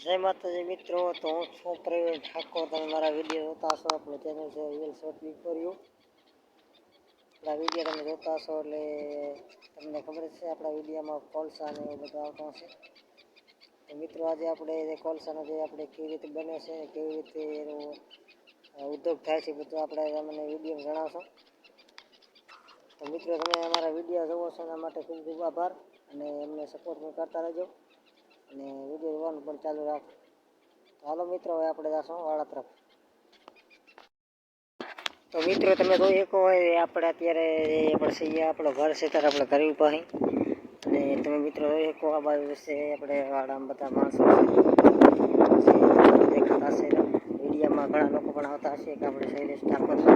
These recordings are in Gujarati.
જય માતાજી, મિત્રો. તો હું છું પ્રવીણ ઠાકોર. તમે મારા વીડિયો જોતા હશો, આપણું ચેનલ છે real short be for you આપણા વીડિયો તમે જોતા હશો એટલે તમને ખબર છે, આપણા વિડીયોમાં કોલસા ને એવું બધું આવતું હશે. મિત્રો, આજે આપણે જે કોલસાનો જે આપણે કેવી રીતે બને છે, કેવી રીતે એનો ઉદ્યોગ થાય છે બધું આપણે તમને વીડિયો જણાવશો. તો મિત્રો, તમે અમારા વીડિયો જોવો છો, એના માટે ખૂબ ખૂબ આભાર અને એમને સપોર્ટ પણ કરતા રહેજો. અને વીડિયો જોવાનું પણ ચાલુ રાખો. તો હાલો મિત્રો, હવે આપણે જાશું વાળા તરફ. તો મિત્રો, તમે જોઈ શકો હોય આપણે અત્યારે આપણે સૈયા આપણો ઘર છે, ત્યારે આપણે ઘર ઉપર અને તમે મિત્રો જોઈ શકો આ બાજુ છે, આપણે વાડામાં બધા માણસો દેખાતા હશે મીડિયામાં ઘણા લોકો પણ આવતા હશે કે આપણે શૈલેષ ઠાકોર છે.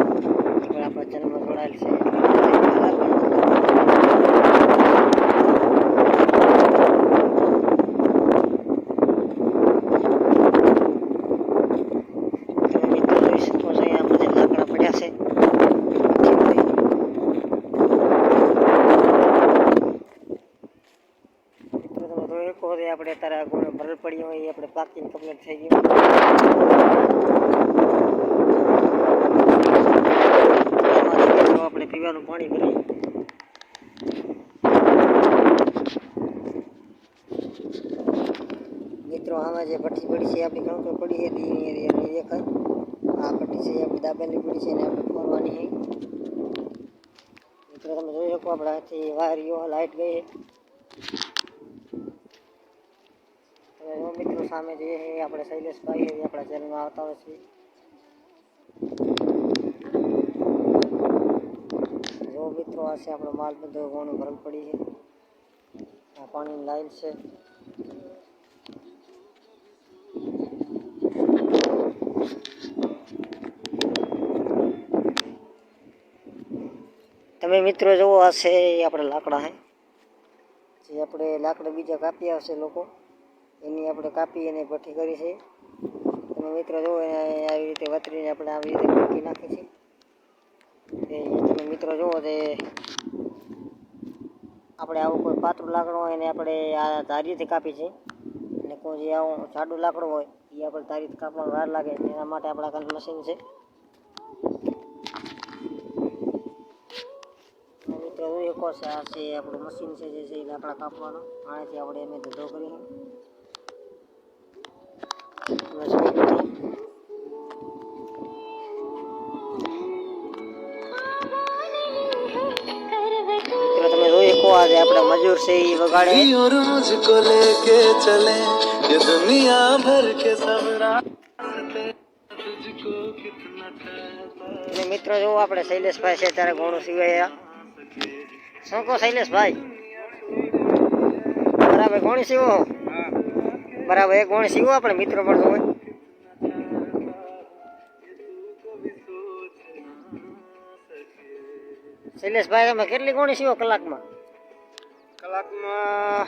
પણ આપણા જન્મ જોડાયેલ છે તમે મિત્રો જોઈ શકો છો અહીંયા બધા લાકડા પડ્યા છે મિત્રો જોઈ આપણે તારા ગોળો ભરલ પડી હોય એ આપણે પાકીને કમ્પ્લીટ થઈ ગયું. આપણે પીવાનું પાણી ભરી. મિત્રો, આમાં જે ભઠ્ઠી પડી છે, આપણી કણકો પડી છે એની દેખાય. આ ભઠ્ઠી છે, આપણી દાબેલી પડી છે ને આપણે ફોરવાની મિત્રો, તમે જોઈ શકો, આપણે વાયર વાયરીઓ લાઇટ ગઈ. તમે જો મિત્રો સામે જે છે એ આપણે શૈલેષભાઈ છે એ આપણા ચેનલમાં આવતા હોય છે. જો મિત્રો, આ છે આપણો માલ બધો ઘણું ભરલ પડી છે. આ પાણીની લાઈન છે. તમે મિત્રો જોવો આ છે એ આપણે લાકડા હે. જે આપણે લાકડા બીજા કાપી આવશે લોકો. એની આપણે કાપી અને ભઠ્ઠી કરી છે. તમે મિત્રો જુઓ એને આવી રીતે વતરીને આપણે આવી રીતે ભૂકી નાખી છે. એ તમે મિત્રો જુઓ તે આપણે આવું કોઈ પાતળું લાકડું હોય એને આપણે આ ધારીથી કાપી છે. અને કોઈ જે આવું જાડું લાકડું હોય એ આપણે ધારીથી કાપવામાં વાર લાગે. એના માટે આપણા કાંઈ મશીન છે. મિત્રો જોઈ છે છો આ છે આપણું મશીન છે જે છે એ લાકડા કાપવાનું. આનાથી આપણે એને ધંધો કરીએ તમે જોઈ શકો. મિત્રો તમે જોઈ શકો આજે આપણા મજૂર છે એ વગાડે और मुझको लेके चले ये दुनिया भर के सब रास्ते तुझको कितना चाहता અને મિત્રો જો આપણે શૈલેષભાઈ છે ત્યારે ઘણું સિવાય શું કહો શૈલેષભાઈ બરાબર કોણ સીવો બરાબર એક ગોણ સીવો આપણે મિત્રો પણ જોવે શૈલેષભાઈ તમે કેટલી ગોણી સીવો કલાકમાં? કલાકમાં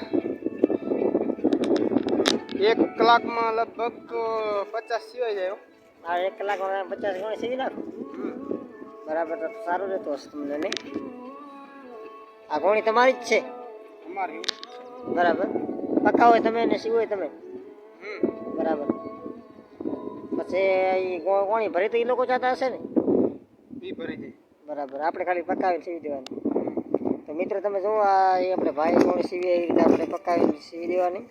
એક કલાકમાં લગભગ પચાસ સિવાય જાય હા. આ એક કલાકમાં પચાસ ગોણી સીવી નાખો. બરાબર તો સારું રહેતું હશે તમને નહીં? આ ગોણી તમારી જ છે. અમારે બરાબર. પક્કા હોય તમે ને સીવો હોય તમે. બરાબર. પછી કોણી ભરી તો એ લોકો જતા હશે ને? ઈ ભરી જાય બરાબર. આપણે ખાલી પકાવીને સીવી દેવાની. તો મિત્રો તમે જુઓ આ એ આપણે ભાઈ ગોણી સીવી એ રીતે આપણે પકાવીને સીવી દેવાની.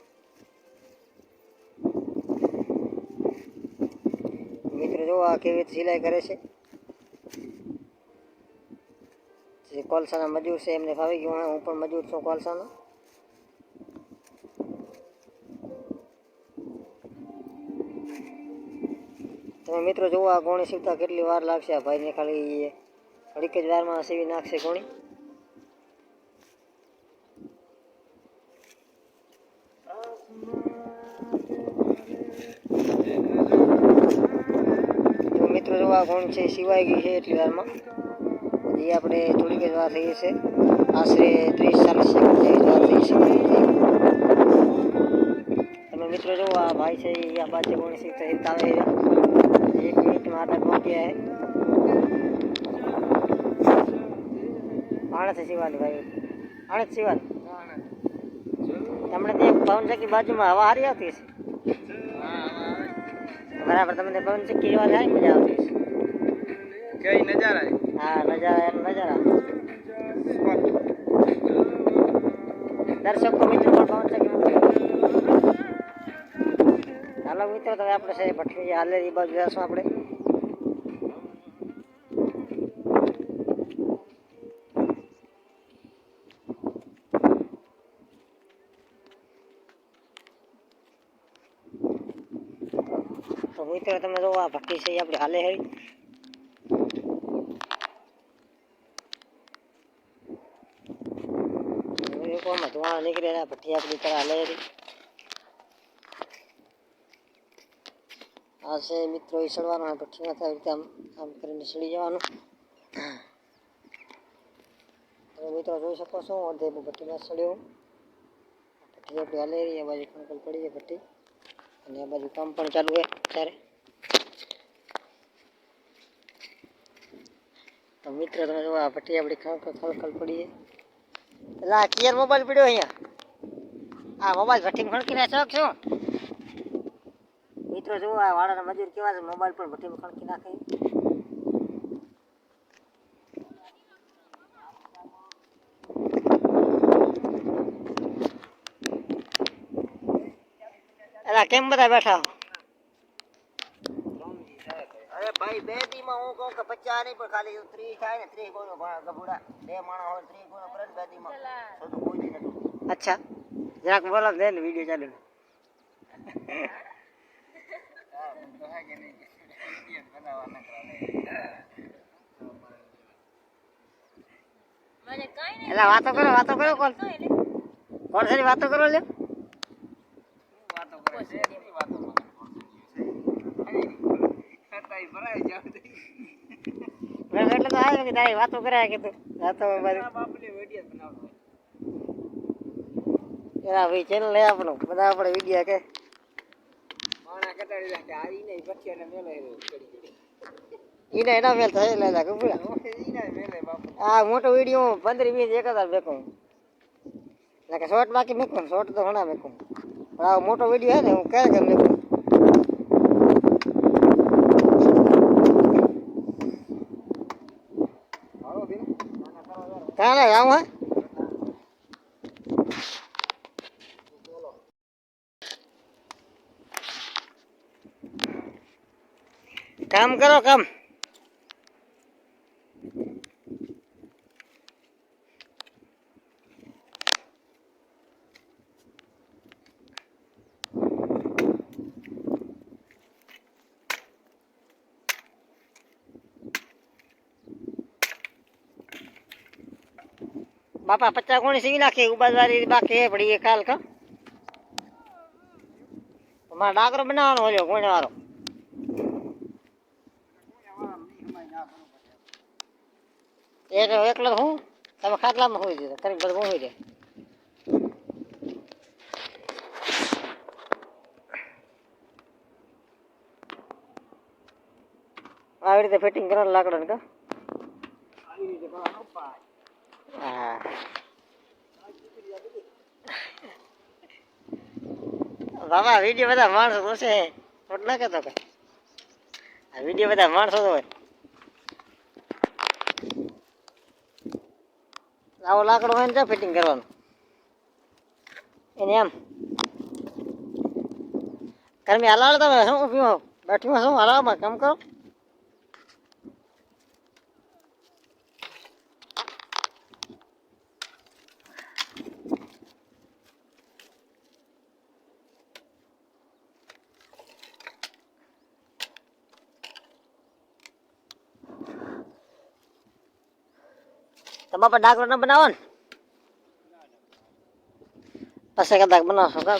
મિત્રો જુઓ આ કેવી રીતે સિલાઈ કરે છે. જે કોલસાના મજૂર છે એમને ફાવી ગયું હું પણ મજૂર છું કોલસાનો. તમે મિત્રો જુઓ આ ગોણી સીવતા કેટલી વાર લાગશે આ ભાઈને ખાલી ઘડીક જ વારમાં સીવી નાખશે ગોણી. તો મિત્રો જો આ ગોણ છે સિવાય ગઈ છે એટલી વારમાં. હજી આપણે થોડીક જ વાર થઈ છે આશરે ત્રીસ ચાલીસ સેકન્ડ જેવી જ વાર થઈ છે મિત્રો જો આ ભાઈ છે એ આ બાજુ કોણ છે આવે છે એક મિનિટમાં આટક પહોંચ્યા છે આણથી સીવાની ભાઈ આણત સીવાની તમને ત્યાં પવન ચક્કી બાજુમાં હવા હારી આવતી છે બરાબર તમને પવન ચક્કી જોવા જાય મજા આવતી છે કઈ નજારા હા નજારા એમ નજારા. દર્શકો મિત્રો પણ પવન ચક્કી મિત્રો, તમે આપણે છે ભઠ્ઠી હાલે, એ બાજુ જશું આપણે. તો મિત્રો, તમે જો આ ભઠ્ઠી છે, એ આપણે હાલે હરી આમાં ધુમાડો નીકળે ભઠ્ઠી આપણી પર હાલે આ છે મિત્રો એ સડવાનો આ ભઠ્ઠીમાં આવી રીતે આમ આમ કરીને સડી જવાનું. તમે મિત્રો જોઈ શકો છો, અડધે ભઠ્ઠીમાં સડ્યો ભઠ્ઠી આપણી હાલે રહી, આ બાજુ ખણખલ પડી છે ભઠ્ઠી. અને આ બાજુ કામ પણ ચાલુ હોય અત્યારે. તો મિત્રો, તમે જો આ ભઠ્ઠી આપણી ખણખલ ખણખલ પડી છે. એટલે આ મોબાઈલ પડ્યો અહીંયા. આ મોબાઈલ ભટ્ટી ખણકીને શોખ શું? મિત્રો જુઓ આ વાળાના મજૂર કેવા છે મોબાઈલ પર ભઠ્ઠીમાં ખણકી નાખે. એલા કેમ બધા બેઠા? હો? અરે ભાઈ બે દીમાં હું કહું કે પચાસ નહીં પણ ખાલી ત્રીસ થાય ને ત્રીસ કોઈનો ગભુડા. બે માણસ હોય ત્રીસ કોઈનો કરે ને બે દીમાં. તો કોઈ દી નતું અચ્છા. જરાક બોલો દે ને વીડિયો ચાલુ એલા વાતો કરો વાતો કરો કોણ? કોણ છે વાતો કરો મેં એટલે તો આવ્યો કે તારી વાતો કર્યા કે તું? વાતો ભાઈ ચેનલ લે આપણું, બધા આપણે વિડીયા કે ઈને એના મેલ થાય લે લા કપડા આ મોટો વીડિયો પંદર વીસ એક હજાર મેકું. કે શોર્ટ બાકી મેકું શોર્ટ તો ઘણા મેકું. પણ આ મોટો વીડિયો હે ને હું ક્યારે ક્યારે મેકું. કાલે આવું હે? કામ કરો, કામ. બાપા, પચાસ કોણી સીવી નાખી ઉબાદવારી બાકી હે પડી કાલ, કા? મારે ડાકરો બનાવવાનો હોય કોણે વાળો એક એકલો હું? તમે ખાટલામાં હોઈ દીધો કરી બધું હું હોઈ જાય. આવી રીતે ફિટિંગ કરવાનું લાકડો ને હા. બાબા વીડિયો બધા માણસો જોશે ના કહેતો કે. આ વીડિયો બધા માણસો તો હોય. આવો લાકડો હોય ને ત્યાં ફિટિંગ કરવાનું. એને એમ. કર્મી હલાડ તમે શું પીવો? બેઠીમાં શું? હલાવમાં કામ કરો. તમારા પર ડાકરો ન બનાવો ને પછી કદાચ બનાવશો કા?